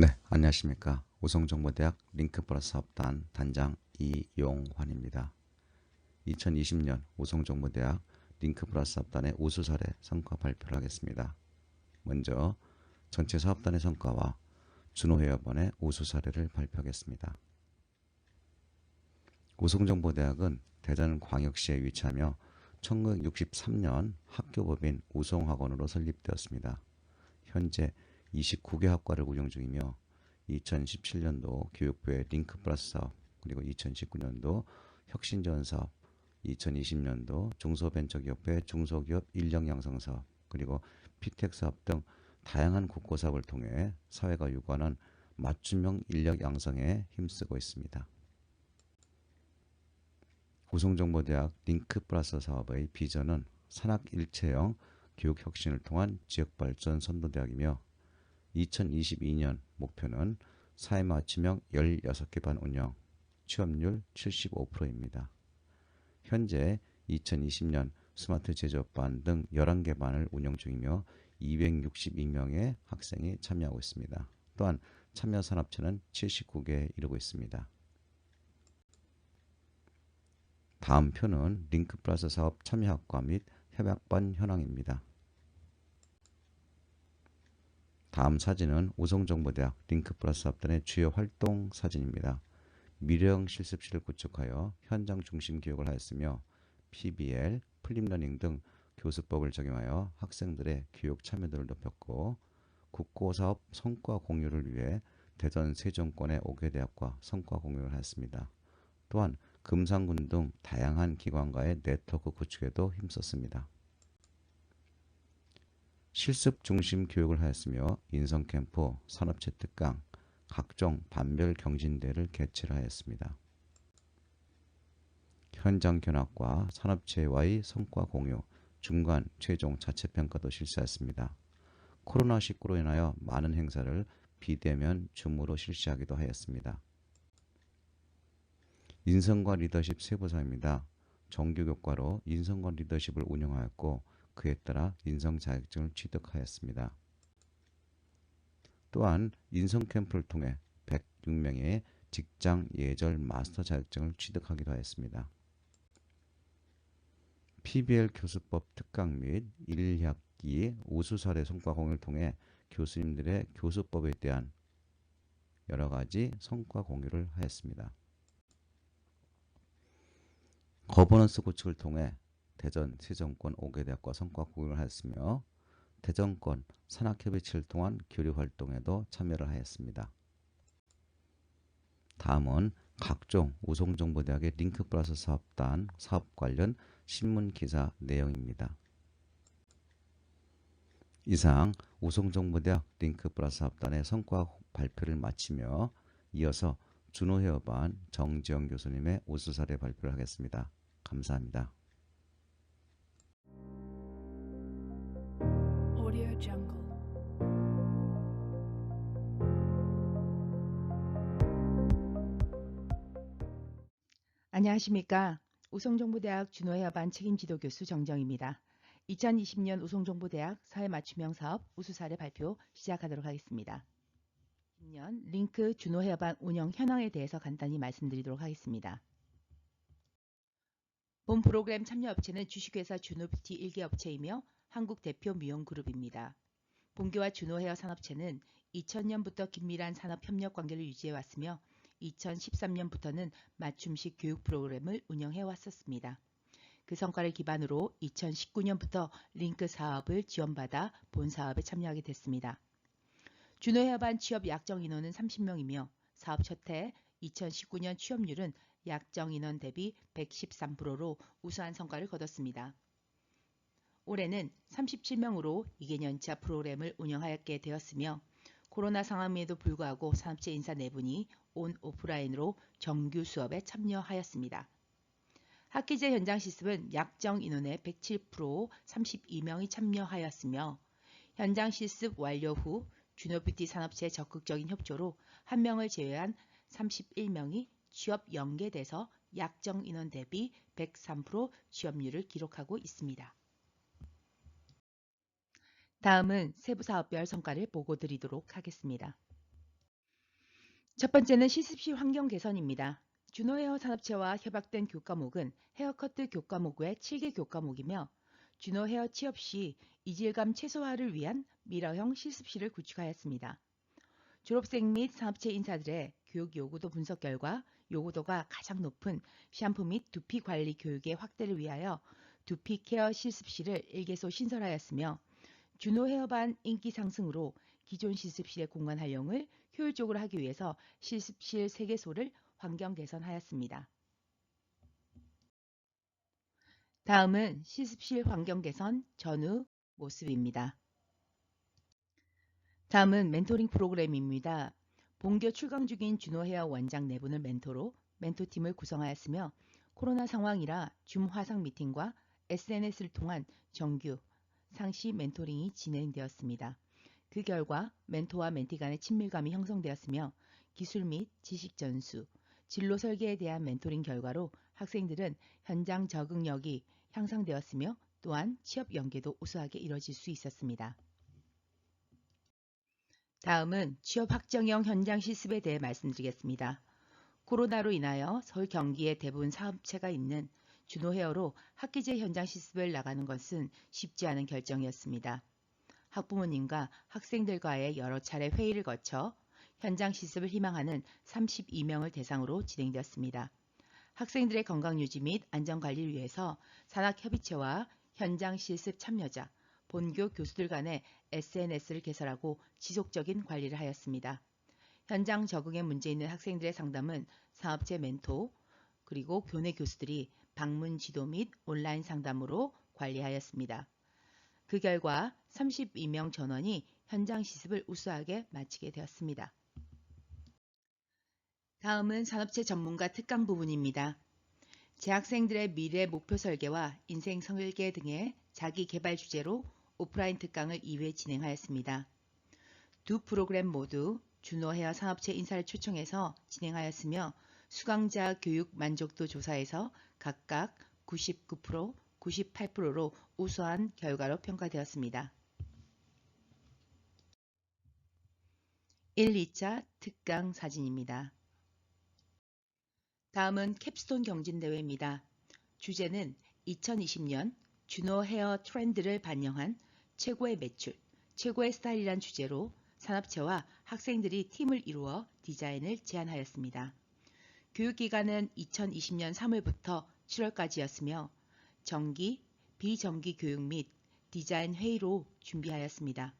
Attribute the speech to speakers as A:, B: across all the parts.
A: 네, 안녕하십니까. 우성정보대학 링크플러스 사업단 단장 이용환입니다. 2020년 우성정보대학 링크플러스 사업단의 우수 사례 성과 발표를 하겠습니다. 먼저 전체 사업단의 성과와 준호회원의 우수 사례를 발표하겠습니다. 우성정보대학은 대전광역시에 위치하며 1963년 학교법인 우성학원으로 설립되었습니다. 현재 29개 학과를 운영 중이며 2017년도 교육부의 링크 플러스 사업, 그리고 2019년도 혁신지원 사업, 2020년도 중소벤처기업의 중소기업 인력 양성 사업, 그리고 피텍 사업 등 다양한 국고 사업을 통해 사회가 요구하는 맞춤형 인력 양성에 힘쓰고 있습니다. 우송정보대학 링크 플러스 사업의 비전은 산학일체형 교육혁신을 통한 지역발전 선도대학이며 2022년 목표는 사회 맞춤형 16개 반 운영, 취업률 75%입니다. 현재 2020년 스마트 제조반 등 11개 반을 운영 중이며 262명의 학생이 참여하고 있습니다. 또한 참여 산업체는 79개에 이르고 있습니다. 다음 표는 링크 플러스 사업 참여 학과 및 협약반 현황입니다. 다음 사진은 우성정보대학 링크플러스 합단의 주요 활동 사진입니다. 미령 실습실을 구축하여 현장 중심 교육을 하였으며 PBL, 플립러닝 등 교수법을 적용하여 학생들의 교육 참여도를 높였고 국고사업 성과 공유를 위해 대전 세종권의 5개 대학과 성과 공유를 하였습니다. 또한 금상군 등 다양한 기관과의 네트워크 구축에도 힘썼습니다. 실습 중심 교육을 하였으며 인성 캠프, 산업체 특강, 각종 반별 경진대를 개최를 하였습니다. 현장 견학과 산업체와의 성과 공유, 중간, 최종 자체 평가도 실시했습니다. 코로나19로 인하여 많은 행사를 비대면 줌으로 실시하기도 하였습니다. 인성과 리더십 세부사입니다. 정규 교과로 인성과 리더십을 운영하였고 그에 따라 인성 자격증을 취득하였습니다. 또한 인성 캠프를 통해 106명의 직장 예절 마스터 자격증을 취득하기도 하였습니다. PBL 교수법 특강 및 1학기 우수 사례 성과 공유를 통해 교수님들의 교수법에 대한 여러 가지 성과 공유를 하였습니다. 거버넌스 구축을 통해 대전 세정권 5개 대학과 성과 공유를 하였으며 대전권 산학협의체를 통한 교류 활동에도 참여를 하였습니다. 다음은 각종 우송정보대학의 링크 플러스 사업단 사업 관련 신문 기사 내용입니다. 이상 우송정보대학 링크 플러스 사업단의 성과 발표를 마치며 이어서 준호회어반 정지영 교수님의 우수 사례 발표를 하겠습니다. 감사합니다.
B: 안녕하십니까. 우송정보대학 준호회화반 책임지도 교수 정정입니다. 2020년 우송정보대학 사회맞춤형 사업 우수 사례 발표 시작하도록 하겠습니다. 김년 링크 준호회화반 운영 현황에 대해서 간단히 말씀드리도록 하겠습니다. 본 프로그램 참여업체는 주식회사 준호뷰티 1개 업체이며 한국 대표 미용그룹입니다. 본교와 준호헤어 산업체는 2000년부터 긴밀한 산업협력 관계를 유지해 왔으며 2013년부터는 맞춤식 교육 프로그램을 운영해 왔었습니다. 그 성과를 기반으로 2019년부터 링크 사업을 지원받아 본 사업에 참여하게 됐습니다. 준호헤어반 취업 약정 인원은 30명이며 사업 첫 해 2019년 취업률은 약정 인원 대비 113%로 우수한 성과를 거뒀습니다. 올해는 37명으로 2개년차 프로그램을 운영하였게 되었으며 코로나 상황에도 불구하고 산업체 인사 4분이 온 오프라인으로 정규 수업에 참여하였습니다. 학기제 현장 실습은 약정 인원의 107% 32명이 참여하였으며 현장 실습 완료 후 준호뷰티 산업체 적극적인 협조로 1명을 제외한 31명이 취업 연계돼서 약정 인원 대비 103% 취업률을 기록하고 있습니다. 다음은 세부 사업별 성과를 보고 드리도록 하겠습니다. 첫 번째는 실습실 환경 개선입니다. 준호 헤어 산업체와 협약된 교과목은 헤어커트 교과목 외 7개 교과목이며 준호 헤어 취업 시 이질감 최소화를 위한 미러형 실습실을 구축하였습니다. 졸업생 및 산업체 인사들의 교육 요구도 분석 결과 요구도가 가장 높은 샴푸 및 두피 관리 교육의 확대를 위하여 두피 케어 실습실을 1개소 신설하였으며 준호 헤어반 인기 상승으로 기존 실습실의 공간 활용을 효율적으로 하기 위해서 실습실 3개소를 환경 개선하였습니다. 다음은 실습실 환경 개선 전후 모습입니다. 다음은 멘토링 프로그램입니다. 본교 출강 중인 준호 헤어 원장 네 분을 멘토로 멘토팀을 구성하였으며 코로나 상황이라 줌 화상 미팅과 SNS를 통한 정규 상시 멘토링이 진행되었습니다. 그 결과 멘토와 멘티 간의 친밀감이 형성되었으며 기술 및 지식 전수, 진로 설계에 대한 멘토링 결과로 학생들은 현장 적응력이 향상되었으며 또한 취업 연계도 우수하게 이뤄질 수 있었습니다. 다음은 취업 확정형 현장 실습에 대해 말씀드리겠습니다. 코로나로 인하여 서울 경기에 대부분 사업체가 있는 준호 헤어로 학기제 현장 실습을 나가는 것은 쉽지 않은 결정이었습니다. 학부모님과 학생들과의 여러 차례 회의를 거쳐 현장 실습을 희망하는 32명을 대상으로 진행되었습니다. 학생들의 건강 유지 및 안전 관리를 위해서 산학협의체와 현장 실습 참여자, 본교 교수들 간의 SNS를 개설하고 지속적인 관리를 하였습니다. 현장 적응에 문제 있는 학생들의 상담은 사업체 멘토, 그리고 교내 교수들이 방문 지도 및 온라인 상담으로 관리하였습니다. 그 결과 32명 전원이 현장 실습을 우수하게 마치게 되었습니다. 다음은 산업체 전문가 특강 부분입니다. 재학생들의 미래 목표 설계와 인생 설계 등의 자기 개발 주제로 오프라인 특강을 2회 진행하였습니다. 두 프로그램 모두 준호 헤어 산업체 인사를 초청해서 진행하였으며 수강자 교육 만족도 조사에서 각각 99%, 98%로 우수한 결과로 평가되었습니다. 1, 2차 특강 사진입니다. 다음은 캡스톤 경진대회입니다. 주제는 2020년 준호 헤어 트렌드를 반영한 최고의 매출, 최고의 스타일이란 주제로 산업체와 학생들이 팀을 이루어 디자인을 제안하였습니다. 교육기간은 2020년 3월부터 7월까지였으며 정기, 비정기 교육 및 디자인 회의로 준비하였습니다.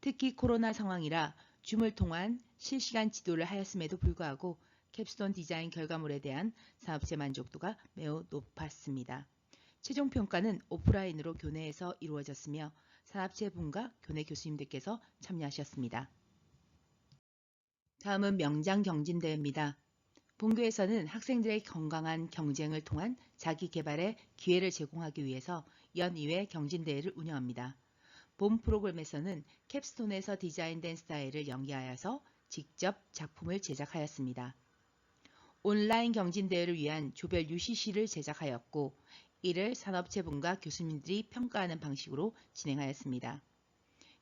B: 특히 코로나 상황이라 줌을 통한 실시간 지도를 하였음에도 불구하고 캡스톤 디자인 결과물에 대한 사업체 만족도가 매우 높았습니다. 최종 평가는 오프라인으로 교내에서 이루어졌으며 산업체 분과 교내 교수님들께서 참여하셨습니다. 다음은 명장 경진대회입니다. 본교에서는 학생들의 건강한 경쟁을 통한 자기 개발의 기회를 제공하기 위해서 연 2회 경진대회를 운영합니다. 본 프로그램에서는 캡스톤에서 디자인된 스타일을 연기하여서 직접 작품을 제작하였습니다. 온라인 경진대회를 위한 조별 UCC를 제작하였고 이를 산업체분과 교수님들이 평가하는 방식으로 진행하였습니다.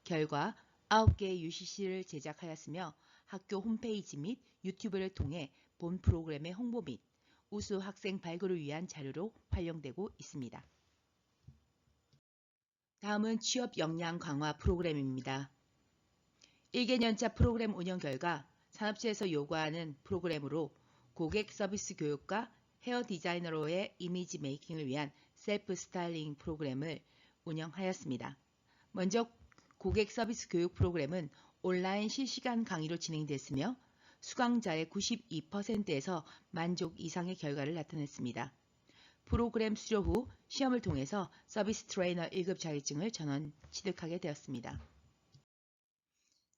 B: 결과 9개의 UCC를 제작하였으며 학교 홈페이지 및 유튜브를 통해 본 프로그램의 홍보 및 우수 학생 발굴을 위한 자료로 활용되고 있습니다. 다음은 취업 역량 강화 프로그램입니다. 1개년차 프로그램 운영 결과 산업체에서 요구하는 프로그램으로 고객 서비스 교육과 헤어 디자이너로의 이미지 메이킹을 위한 셀프 스타일링 프로그램을 운영하였습니다. 먼저 고객 서비스 교육 프로그램은 온라인 실시간 강의로 진행됐으며 수강자의 92%에서 만족 이상의 결과를 나타냈습니다. 프로그램 수료 후 시험을 통해서 서비스 트레이너 1급 자격증을 전원 취득하게 되었습니다.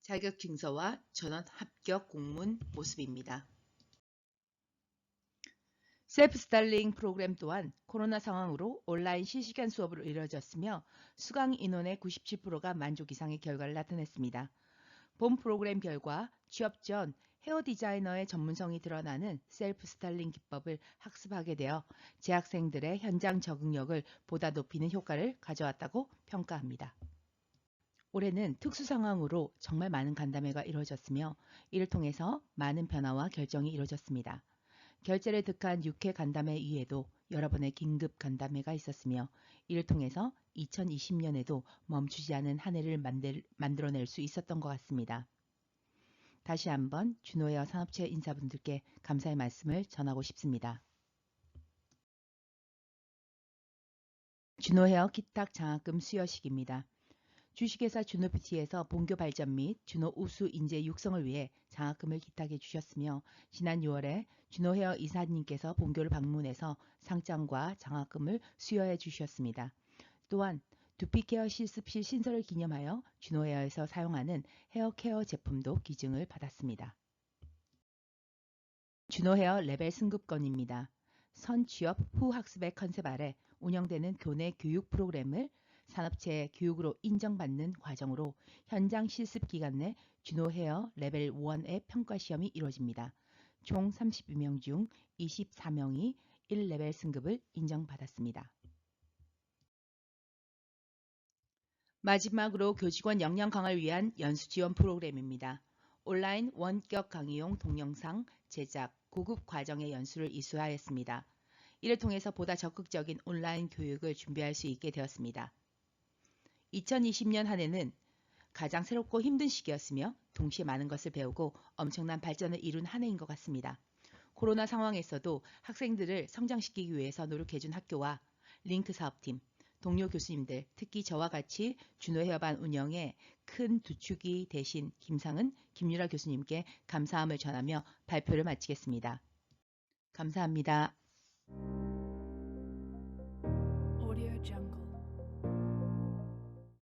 B: 자격 증서와 전원 합격 공문 모습입니다. 셀프 스타일링 프로그램 또한 코로나 상황으로 온라인 실시간 수업으로 이루어졌으며 수강 인원의 97%가 만족 이상의 결과를 나타냈습니다. 본 프로그램 결과 취업 전 헤어 디자이너의 전문성이 드러나는 셀프 스타일링 기법을 학습하게 되어 재학생들의 현장 적응력을 보다 높이는 효과를 가져왔다고 평가합니다. 올해는 특수 상황으로 정말 많은 간담회가 이루어졌으며 이를 통해서 많은 변화와 결정이 이루어졌습니다. 결제를 득한 6회 간담회 이외에도 여러 번의 긴급 간담회가 있었으며 이를 통해서 2020년에도 멈추지 않은 한 해를 만들, 만들어낼 수 있었던 것 같습니다. 다시 한번 준호웨어 산업체 인사분들께 감사의 말씀을 전하고 싶습니다. 준호헤어 기탁 장학금 수여식입니다. 주식회사 준호뷰티에서 본교 발전 및 준호 우수 인재 육성을 위해 장학금을 기탁해 주셨으며 지난 6월에 준호헤어 이사님께서 본교를 방문해서 상장과 장학금을 수여해 주셨습니다. 또한 두피케어 실습실 신설을 기념하여 준호헤어에서 사용하는 헤어케어 제품도 기증을 받았습니다. 준호헤어 레벨 승급권입니다. 선 취업 후 학습의 컨셉 아래 운영되는 교내 교육 프로그램을 산업체 교육으로 인정받는 과정으로 현장 실습 기간 내 준호 헤어 레벨 1의 평가 시험이 이루어집니다. 총 32명 중 24명이 1레벨 승급을 인정받았습니다. 마지막으로 교직원 역량 강화를 위한 연수 지원 프로그램입니다. 온라인 원격 강의용 동영상 제작, 고급 과정의 연수를 이수하였습니다. 이를 통해서 보다 적극적인 온라인 교육을 준비할 수 있게 되었습니다. 2020년 한 해는 가장 새롭고 힘든 시기였으며 동시에 많은 것을 배우고 엄청난 발전을 이룬 한 해인 것 같습니다. 코로나 상황에서도 학생들을 성장시키기 위해서 노력해준 학교와 링크 사업팀, 동료 교수님들, 특히 저와 같이 준호헤어반 운영에 큰 두축이 되신 김상은, 김유라 교수님께 감사함을 전하며 발표를 마치겠습니다. 감사합니다.